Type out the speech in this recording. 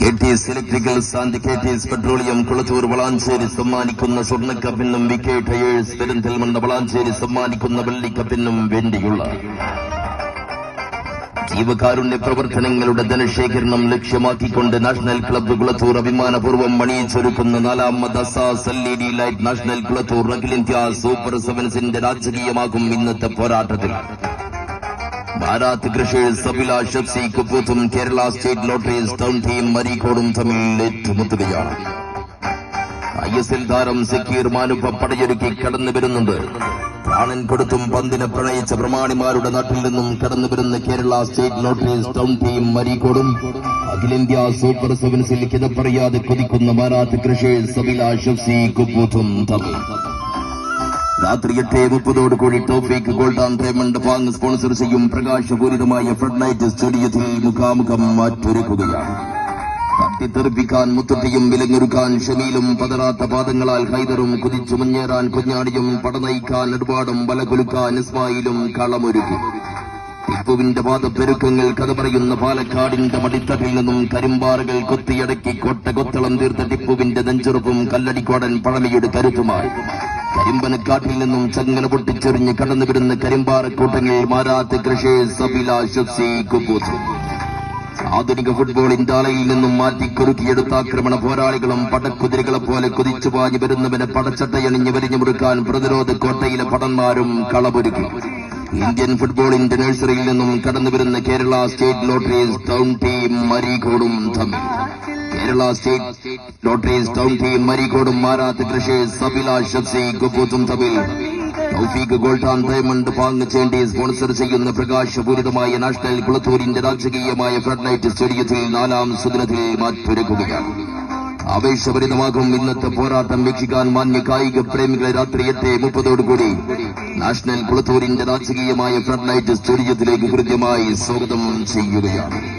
K electricals and K T S petroleum Kulathur Valanchery സമ്മാനിക്കുന്ന സ്വർണക്കപ്പിനും V K tyres Perinthalmanna Valanchery സമ്മാനിക്കുന്ന വെള്ളിക്കപ്പിനും വേണ്ടിയുള്ള ജീവകാരുണ്യ പ്രവർത്തനങ്ങളുടെ ധനശേഖരണം ലക്ഷ്യമാക്കിക്കൊണ്ട് നാഷണൽ ക്ലബ്ബ് കുളത്തൂർ അഭിമാനപൂർവം മണിയിച്ചൊരുക്കുന്ന നാലാമത് Asas L E D light national Kulathur അഖിലേന്ത്യാ സൂപ്പർ സെവൻസിന്റെ രാജകീയമാകും ഇന്നത്തെ പോരാട്ടത്തിൽ. Bharat crushers Abhilash F C കുപ്പൂത്തും Kerala state lotteries town team മരീക്കോടും തമ്മിൽ ഏറ്റുമുട്ടുകയാണ്. ഐ എസ് എൽ താരം സക്കീർ മാനുപ്പ പടയൊരുക്കി കടന്നു വരുന്നുണ്ട്. പ്രാണൻ കൊടുത്തും പന്തിനെ പ്രണയിച്ച പ്രമാണിമാരുടെ നാട്ടിൽ നിന്നും കടന്നു വരുന്ന Kerala state lotteries town team മരീക്കോടും അഖിലേന്ത്യാ സൂപ്പർ സെവൻസിൽ കിതപ്പറിയാതെ കൊതിക്കുന്ന Bharat crushers Abhilash F C കുപ്പൂത്തും തമ്മിൽ. രാത്രി എട്ട് മുപ്പതോട് കൂടി Thoufeeq gold and diamond bank sponsor ചെയ്യും. പ്രകാശപൂരിതമായ ഫ്ലഡ് ലൈറ്റ് സ്റ്റേഡിയത്തിൽ മുഖാമുഖം മാറ്റൊരുക്കുകയാണ്. തട്ടിത്തെറിപ്പിക്കാൻ മുത്തട്ടിയും വിലങ്ങൊരുക്കാൻ ഷമീലും പതറാത്ത പാദങ്ങളാൽ ഹൈദറും കുതിച്ചു മുന്നേറാൻ കുഞ്ഞാടിയും പടനയിക്കാൻ ഒരുപാടും ബലകുലുക്കാൻ ഇസ്മായിലും കളമൊരുക്കി. ടിപ്പുവിന്റെ പാദപ്പെരുക്കങ്ങൾ കഥ പറയുന്ന പാലക്കാടിന്റെ മടിത്തട്ടിൽ നിന്നും കരിമ്പാറകൾ കൊത്തിയടക്കി കൊട്ട കൊത്തളം തീർത്ത ടിപ്പുവിന്റെ നെഞ്ചുറപ്പും കല്ലടിക്കോടൻ പഴമയുടെ കരുത്തുമായി. കരിമ്പനക്കാട്ടിൽ നിന്നും ചങ്ങല പൊട്ടിച്ചെറിഞ്ഞ് കടന്നുവിടുന്ന കരിമ്പാറക്കൂട്ടങ്ങൾ മാരാത്ത് സബില സി കുപ്പൂത്ത് ആധുനിക ഫുട്ബോളിന്റെ അലയിൽ നിന്നും മാറ്റി കുറുക്കിയെടുത്ത ആക്രമണ പോരാളികളും പടക്കുതിരകളെ പോലെ കുതിച്ചു പാഞ്ഞു വരുന്നവനെ പടച്ചട്ടയണിഞ്ഞ് വരിഞ്ഞു മുറുക്കാൻ പ്രതിരോധ കോട്ടയിലെ പടന്മാരും കളമൊരുക്കി. ഇന്ത്യൻ ഫുട്ബോളിന്റെ നഴ്സറിയിൽ നിന്നും കടന്നുവരുന്ന കേരള സ്റ്റേറ്റ് ലോട്ടറീസ് ടീം മരീകോടും തമ്മിൽ. കേരള സ്റ്റേറ്റ് ലോട്ടറീസ് ടൗൺ മരിക്കോടും മാരാത്ത് കൃഷേഴ്സ് സബില ഷബ്സി കുപ്പൂത്തും തമ്മിൽ തൗഫീഖ് ഗോൾഡ് ആൻഡ് ഡയമണ്ട് പാങ് ചേണ്ടി സ്പോൺസർ ചെയ്യുന്ന പ്രകാശപൂരിതമായ നാഷണൽ കുളത്തൂരിന്റെ രാജകീയമായ ഫ്ലഡ് നൈറ്റ് സ്റ്റേഡിയത്തിൽ നാലാം സുദിനത്തിൽ മാറ്റൊരുക്കുകയാണ് ആവേശഭരിതമാകും ഇന്നത്തെ പോരാട്ടം വീക്ഷിക്കാൻ മാന്യ കായിക പ്രേമികളെ രാത്രി എട്ട് മുപ്പതോടുകൂടി നാഷണൽ കുളത്തൂരിന്റെ രാജകീയമായ ഫ്ലഡ് സ്റ്റേഡിയത്തിലേക്ക് കൃത്യമായി സ്വാഗതം ചെയ്യുകയാണ്.